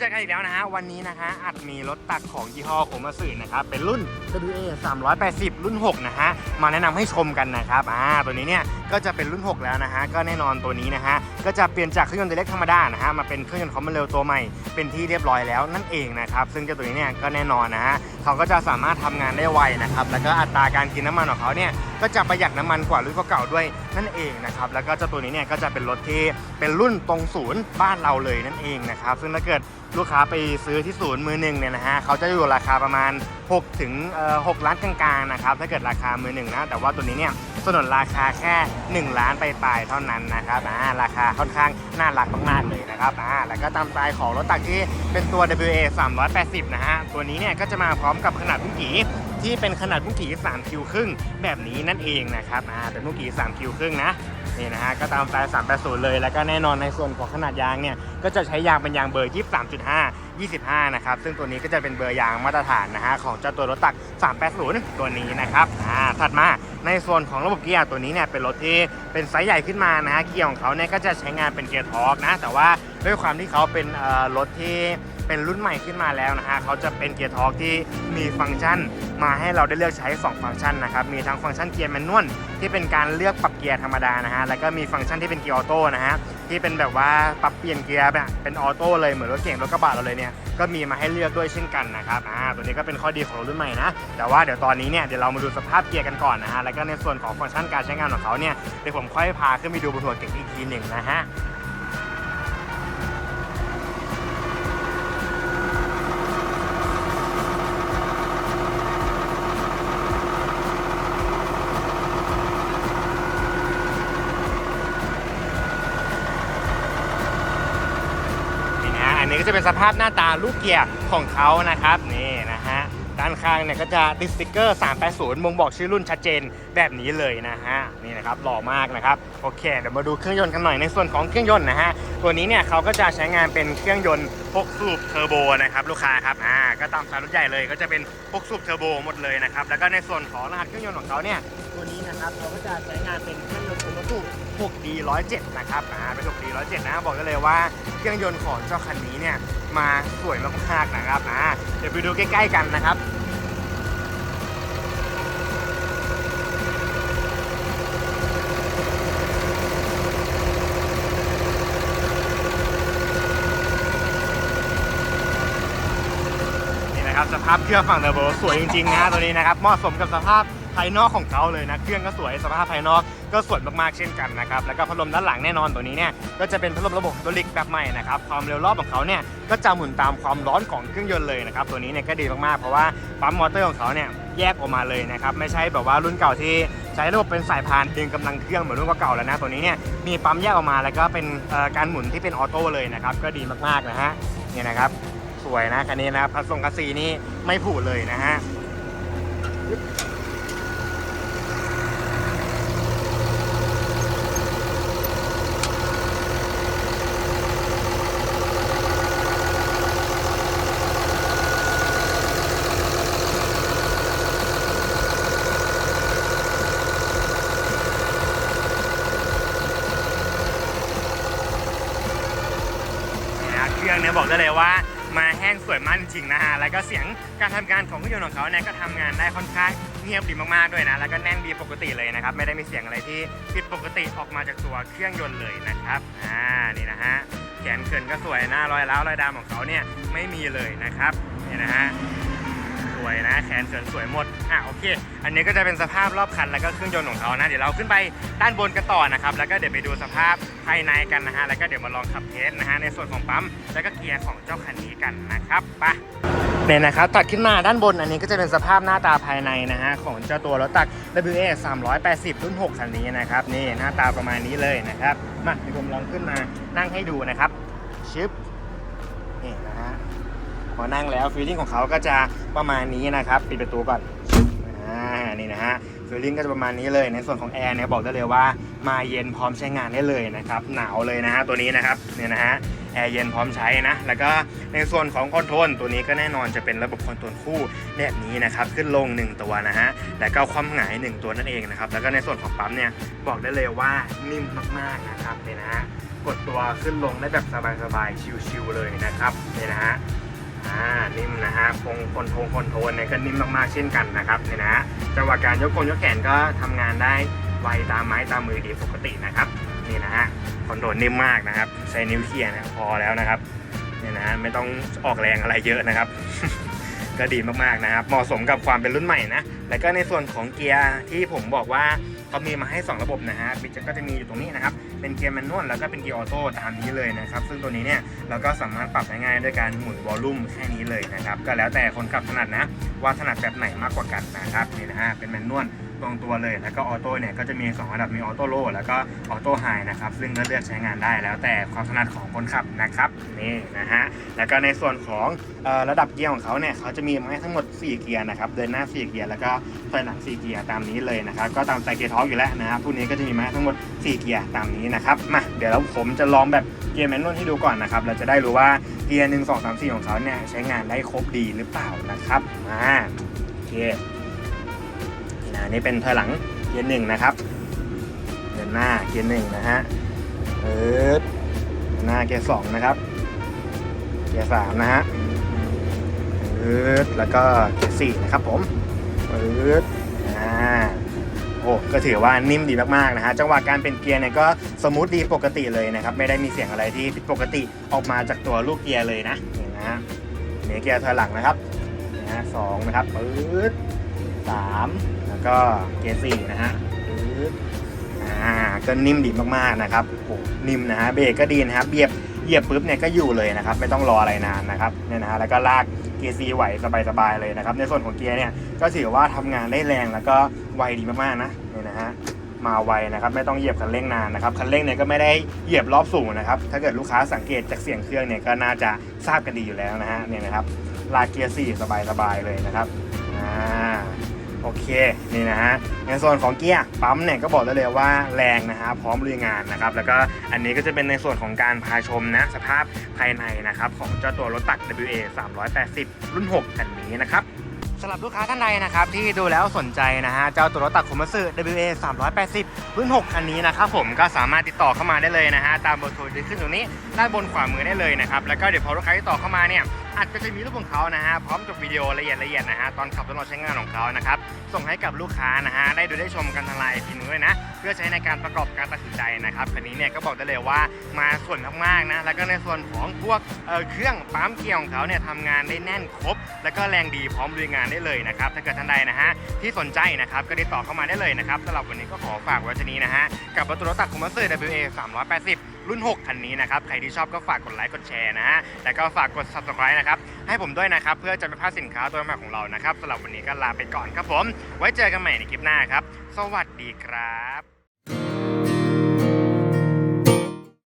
เจอกันอีกแล้วนะฮะ วันนี้นะฮะอัดมีรถตักของยี่ห้อโคมาสึนะครับ เป็นรุ่น WA 380 รุ่น 6 นะฮะ มาแนะนำให้ชมกันนะครับ อ่า ตัวนี้เนี่ย ก็จะเป็นรุ่น 6 แล้วนะฮะ ก็แน่นอนตัวนี้นะฮะ ก็จะเปลี่ยนจากเครื่องยนต์ตัวเล็กธรรมดานะฮะ มาเป็นเครื่องยนต์คอมมานเร็วตัวใหม่ เป็นที่เรียบร้อยแล้วนั่นเองนะครับ ซึ่งเจ้าตัวนี้เนี่ยก็แน่นอนนะฮะ เขาก็จะสามารถทำงานได้ไวนะครับ แล้วก็อัตราการกินน้ำมันของเขาเนี่ยก็จะประหยัดน้ำมันกว่ารุ่นเก่าๆด้วยนั่นเองนะครับ แล้วก็เจ้าตัวนี้เนี่ยก็จะเป็นรถที่เป็นรุ่นตรงศูนย์บ้านเราเลยนั่นเองนะครับ ซึ่งถ้าเกิดลูกค้าไปซื้อที่ศูนย์มือหนึ่งเนี่ยนะฮะเขาจะอยู่ราคาประมาณ6ถึงเอ่อ6ล้านกลางๆนะครับถ้าเกิดราคามือหนึ่งนะแต่ว่าตัวนี้เนี่ย สนนราคาแค่ 1 ล้านไปลายเท่านั้นนะครับอ่าราคาค่อนข้างน่ารักมากๆเลยนะครับอ่าแล้วก็ตามสไตล์ของรถตักที่เป็นตัว WA 380 นะฮะตัวนี้เนี่ยก็จะมาพร้อมกับขนาดพุ่งกี่ ที่เป็นขนาดพุ่งกี่3คิวครึ่งแบบนี้นั่นเองนะครับอ่าเป็นพุ่งกี่3คิวครึ่งนะนี่นะฮะก็ตามสไตล์380เลยแล้วก็แน่นอนในส่วนของขนาดยางเนี่ยก็จะใช้ยางเป็นยางเบอร์ 23.5 25 นะครับ ซึ่งตัวนี้ก็จะเป็นเบอร์ยางมาตรฐานนะฮะของเจ้าตัวรถตัก 380 ตัวนี้นะครับ อ่า ถัดมาในส่วนของระบบเกียร์ตัวนี้เนี่ยเป็นรถที่เป็นไซส์ใหญ่ขึ้นมานะฮะเกียร์ของเขาเนี่ยก็จะใช้งานเป็นเกียร์ทอร์กนะ แต่ว่าด้วยความที่เขาเป็นอ่อรถที่ เป็นรุ่นใหม่ขึ้นมาแล้วนะฮะเขาจะเป็นเกียร์ทอร์กที่มีฟังก์ชัน มาให้เราได้เลือกใช้ 2 ฟังก์ชันนะครับมีทั้งฟังก์ชันเกียร์แมนนวลที่เป็นการเลือกปรับเกียร์ธรรมดานะฮะแล้วก็มีฟังก์ชันที่เป็นเกียร์ออโต้นะฮะที่เป็นแบบว่าปรับเปลี่ยนเกียร์แบบเป็นออโต้เลยเหมือนรถเก่งรถกระบะเราเลยเนี่ยก็มีมาให้เลือกด้วยเช่นกันนะครับอ่าตัวนี้ก็เป็นข้อดีของรถรุ่นใหม่นะแต่ว่าเดี๋ยวตอนนี้เนี่ยเดี๋ยวเรามาดูสภาพเกียร์กันก่อนนะฮะแล้วก็ในส่วนของฟังก์ชันการใช้งานของเขาเนี่ยเดี๋ยวผมค่อยพาขึ้นไปดูบนหัวเก่งอีกทีหนึ่งนะฮะ ก็จะเป็นสภาพหน้าตาลูกเกียร์ของเขานะครับนี่นะฮะด้านข้างเนี่ยก็จะติดสติกเกอร์ 380บ่งบอกชื่อรุ่นชัดเจนแบบนี้เลยนะฮะนี่นะครับหล่อมากนะครับโอเคเดี๋ยวมาดูเครื่องยนต์กันหน่อยในส่วนของเครื่องยนต์นะฮะตัวนี้เนี่ยเขาก็จะใช้งานเป็นเครื่องยนต์6สูบเทอร์โบนะครับลูกค้าครับอ่าก็ตามสายรถใหญ่เลยก็จะเป็น6สูบเทอร์โบหมดเลยนะครับแล้วก็ในส่วนของรหัสเครื่องยนต์ของเขาเนี่ยตัวนี้นะครับเขาก็จะใช้งานเป็นเครื่องยนต์โคโมตุ 6D 107นะครับอ่าเป็น 6D 107นะบอกได้เลยว่าเครื่องยนต์ของเจ้าคันนี้เนี่ยมาสวยมากๆนะครับอ่าเดี๋ยวไปดูใกล้ ๆ กันนะครับนี่นะครับสภาพเครื่องฝั่งเทอร์โบสวยจริงๆนะตัวนี้นะครับเหมาะสมกับสภาพายนอกของเขาเลยนะ เครื่องก็สวยสภาพภายนอกก็สวยมากๆเช่นกันนะครับ แล้วก็พัดลมด้านหลังแน่นอนตัวนี้เนี่ยก็จะเป็นพัดลมระบบไฮดรอลิกแบบใหม่นะครับ ความเร็วรอบของเขาเนี่ยก็จะหมุนตามความร้อนของเครื่องยนต์เลยนะครับ ตัวนี้เนี่ยก็ดีมากๆ เพราะว่าปั๊มมอเตอร์ของเขาเนี่ยแยกออกมาเลยนะครับ ไม่ใช่แบบว่ารุ่นเก่าที่ใช้ระบบเป็นสายพานดึงกำลังเครื่องเหมือนรุ่นเก่าแล้วนะ ตัวนี้เนี่ยมีปั๊มแยกออกมาแล้วก็เป็นการหมุนที่เป็นออโต้เลยนะครับ ก็ดีมากๆนะฮะเนี่ยนะครับสวยนะคันนี้นะพัดทรงคัสซีนี่ไม่ผุเลยนะฮะ นะเครื่องเนี่ยบอกได้เลยว่ามาแห้งสวยมากจริงๆนะฮะ แล้วก็เสียงการทำงานของเครื่องยนต์ของเขาเนี่ยก็ทำงานได้ค่อนข้างเงียบดีมากๆด้วยนะ แล้วก็แน่นดีปกติเลยนะครับ ไม่ได้มีเสียงอะไรที่ผิดปกติออกมาจากตัวเครื่องยนต์เลยนะครับ อ่า นี่นะฮะ แขนเขินก็สวยหน้ารอยร้าวรอยดำของเขาเนี่ยไม่มีเลยนะครับ นี่นะฮะ วยนะ แขนเขินสวยหมด อะโอเค อันนี้ก็จะเป็นสภาพรอบคันแล้วก็เครื่องยนต์ของเขานะ เดี๋ยวเราขึ้นไปด้านบนกันต่อนะครับ แล้วก็เดี๋ยวไปดูสภาพภายในกันนะฮะ แล้วก็เดี๋ยวมาลองขับเทสนะฮะในส่วนของปั๊ม แล้วก็เกียร์ของเจ้าคันนี้กันนะครับไปเนี่ยนะครับตัดขึ้นมาด้านบนอันนี้ก็จะเป็นสภาพหน้าตาภายในนะฮะของเจ้าตัวรถตัก WA 380 รุ่น 6 คันนี้นะครับนี่หน้าตาประมาณนี้เลยนะครับ มาเดี๋ยวผมลองขึ้นมานั่งให้ดูนะครับชึบนี่นะฮะ พอนั่งแล้วฟีลลิ่งของเขาก็จะประมาณนี้นะครับปิดประตูก่อนอ่านี่นะฮะฟีลลิ่งก็จะประมาณนี้เลยในส่วนของแอร์เนี่ยบอกได้เลยว่ามาเย็นพร้อมใช้งานได้เลยนะครับหนาวเลยนะฮะตัวนี้นะครับเนี่ยนะฮะแอร์เย็นพร้อมใช้นะ แล้วก็ในส่วนของคอนโทรลตัวนี้ก็แน่นอนจะเป็นระบบคอนโทรลคู่แบบนี้นะครับ ขึ้นลง 1 ตัวนะฮะ แล้วก็ความหงาย 1 ตัวนั่นเองนะครับ แล้วก็ในส่วนของปั๊มเนี่ยบอกได้เลยว่านิ่มมากๆนะครับเนี่ยนะฮะ กดตัวขึ้นลงได้แบบสบายๆ ชิวๆเลยนะครับเนี่ยนะฮะ อ่านิ่มนะฮะคงคนโทรลคนโทรลเนี่ยก็นิ่มมากๆเช่นกันนะครับเนี่ยนะฮะจังหวะการยกกงยกแขนก็ทำงานได้ไวตามไม้ตามมือดีปกตินะครับนี่นะฮะคอนโทรลนิ่มมากนะครับใช้นิ้วเขี่ยนะพอแล้วนะครับเนี่ยนะฮะไม่ต้องออกแรงอะไรเยอะนะครับ ก็ดีมากๆนะครับเหมาะสมกับความเป็นรุ่นใหม่นะแล้วก็ในส่วนของเกียร์ที่ผมบอกว่า เขามีมาให้ 2 ระบบนะฮะมีจะก็จะมีอยู่ตรงนี้นะครับ เป็นเกียร์แมนนวลแล้วก็เป็นเกียร์ออโต้ตามนี้เลยนะครับ ซึ่งตัวนี้เนี่ยเราก็สามารถปรับง่ายๆด้วยการหมุนวอลลุ่มแค่นี้เลยนะครับ ก็แล้วแต่คนขับถนัดนะ ว่าถนัดแบบไหนมากกว่ากันนะครับนี่นะฮะเป็นแมนนวลตรงตัวเลยแล้วก็ออโต้เนี่ยก็จะมี 2 ระดับมีออโต้โลแล้วก็ออโต้ไฮนะครับซึ่งก็เลือกใช้งานได้แล้วแต่ความถนัดของคนขับนะครับ นี่นะฮะแล้วก็ในส่วนของอระดับเกียร์ของเขาเนี่ยเขาจะมีมาให้ทั้งหมด 4 เกียร์นะครับเดินหน้า 4 เกียร์แล้วก็ถอยหลัง 4 เกียร์ตามนี้เลยนะครับก็ตามสายเกียร์ท็อกอยู่แล้วนะครับพวกนี้ก็จะมีมาให้ทั้งหมด 4 เกียร์ตามนี้นะครับมาเดี๋ยวเราผมจะลองแบบเกียร์แมนนวลให้ดูก่อนนะครับเราจะได้รู้ว่าเกียร์หนึ่งสองสามสี่ของเขาเนี่ยใช้งานได้ครบดีหรือเปล่านะครับมาโอเคนะนี่เป็นถอยหลังเกียร์หนึ่งนะครับเดินหน้าเกียร์หนึ่งนะฮะเอิดหน้าเกียร์สองนะครับ เกียร์สามนะฮะอิดแล้วก็เกียร์สี่นะครับผมเอิดอ่าโอ้ก็ถือว่านิ่มดีมากๆนะฮะจังหวะการเป็นเกียร์เนี่ยก็สมูทดีปกติเลยนะครับ ไม่ได้มีเสียงอะไรที่ผิดปกติออกมาจากตัวลูกเกียร์เลยนะนี่นะฮะนี่เกียร์ถอยหลังนะครับนะฮะสองนะครับปื๊ดสามแล้วก็เกียร์สี่นะฮะปึ๊บอ่าก็นิ่มดีมากๆนะครับโอ้นิ่มนะฮะเบรกก็ดีนะครับเหยียบ เหยียบปุ๊บเนี่ยก็อยู่เลยนะครับ ไม่ต้องรออะไรนานนะครับเนี่ยนะฮะแล้วก็ลากเกียร์ซีไหวสบายๆเลยนะครับ ในส่วนของเกียร์เนี่ยก็ถือว่าทำงานได้แรงแล้วก็ไวดีมากๆนะเนี่ยนะฮะมาไวนะครับไม่ต้องเหยียบคันเร่งนานนะครับคันเร่งเนี่ยก็ไม่ได้เหยียบรอบสูงนะครับ ถ้าเกิดลูกค้าสังเกตจากเสียงเครื่องเนี่ยก็น่าจะทราบกันดีอยู่แล้วนะฮะเนี่ยนะครับลากเกียร์สี่สบายๆเลยนะครับอ่า โอเคนี่นะฮะในส่วนของเกียร์ปั๊มเนี่ยก็บอกได้เลยว่าแรงนะฮะพร้อมลุยงานนะครับแล้วก็อันนี้ก็จะเป็นในส่วนของการพาชมนะสภาพภายในนะครับของเจ้าตัวรถตัก WA 380 รุ่น 6 คันนี้นะครับสำหรับลูกค้าท่านใดนะครับที่ดูแล้วสนใจนะฮะเจ้าตัวรถตักคอมมัส WA 380 รุ่น 6 คันนี้นะครับผมก็สามารถติดต่อเข้ามาได้เลยนะฮะตามเบอร์โทรที่ขึ้นตรงนี้ด้านบนขวามือได้เลยนะครับแล้วก็เดี๋ยวพอลูกค้าที่ต่อเข้ามาเนี่ยอาจจะจะมีรูปของเขานะฮะพร้อมกับวิดีโอละเอียดละเอียดนะฮะตอนขับทดลองใช้งานของเขานะครับส่งให้กับลูกค้านะฮะได้ดูได้ชมกันทางไลน์อีกทีนึงด้วยนะเพื่อใช้ในการประกอบการตัดสินใจนะครับคันนี้เนี่ยก็บอกได้เลยว่ามาส่วนมากๆนะแล้วก็ในส่วนของพวกเเครื่องปั๊มเกียร์ของเขาเนี่ยทำงานได้แน่นครบ แล้วก็แรงดีพร้อมลุยงานได้เลยนะครับถ้าเกิดท่านใดนะฮะที่สนใจนะครับก็ติดต่อเข้ามาได้เลยนะครับสำหรับวันนี้ก็ขอฝากไว้เท่นี้นะฮะกับรถรถตักคุมัสเตอร์ WA 380 รุ่น 6 คันนี้นะครับใครที่ชอบก็ฝากกดไลค์กดแชร์นะฮะแล้วก็ฝากกด subscribe นะครับ ให้ผมด้วยนะครับ เพื่อจะไม่พลาดสินค้าตัวใหม่ของเรานะครับสำหรับวันนี้ก็ลาไปก่อนครับผม ไว้เจอกันใหม่ในคลิปหน้าครับ สวัสดีครับ